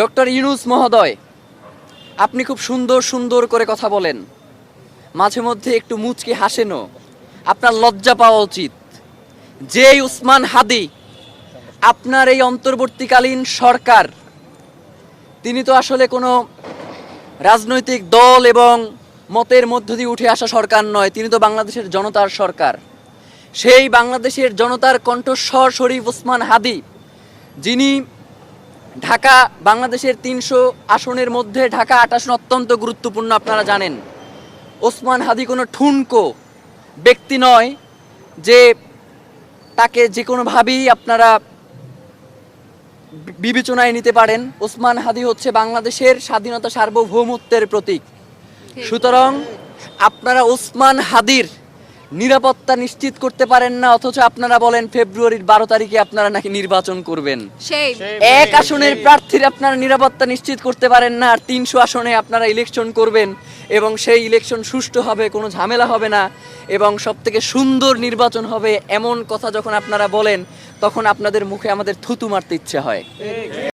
Doctor Yunus মহোদয়, আপনি খুব সুন্দর সুন্দর করে কথা বলেন। মাঝে মধ্যে একটু মুচকি হাসেনও আপনার লজ্জা পাওয়া উচিত। যেই উসমান হাদি, আপনার এই অন্তর্বর্তীকালীন সরকার, তিনি তো আসলে কোনো রাজনৈতিক দল এবং মতের মধ্য দিয়ে উঠে আসা সরকার নয়, তিনি তো বাংলাদেশের জনতার সরকার। সেই বাংলাদেশের জনতার কণ্ঠস্বর শরীফ ওসমান হাদি, যিনি ঢাকা বাংলাদেশের তিনশো আসনের মধ্যে ঢাকা আট আসন অত্যন্ত গুরুত্বপূর্ণ, আপনারা জানেন। ওসমান হাদি কোনো ঠুনকো ব্যক্তি নয় যে তাকে যে কোনোভাবেই আপনারা বিবেচনায় নিতে পারেন। ওসমান হাদি হচ্ছে বাংলাদেশের স্বাধীনতা সার্বভৌমত্বের প্রতীক। সুতরাং আপনারা ওসমান হাদির নিরাপত্তা নিশ্চিত করতে পারেন না অথচ আপনারা বলেন ফেব্রুয়ারির বারো তারিখে আপনারা নাকি নির্বাচন করবেন। এক আসনের প্রার্থীর আপনারা নিরাপত্তা নিশ্চিত করতে পারেন না আর তিনশো আসনে আপনারা ইলেকশন করবেন এবং সেই ইলেকশন সুষ্ঠু হবে কোনো ঝামেলা হবে না এবং সব থেকে সুন্দর নির্বাচন হবে এমন কথা যখন আপনারা বলেন তখন আপনাদের মুখে আমাদের থুতু মারতে ইচ্ছে হয়।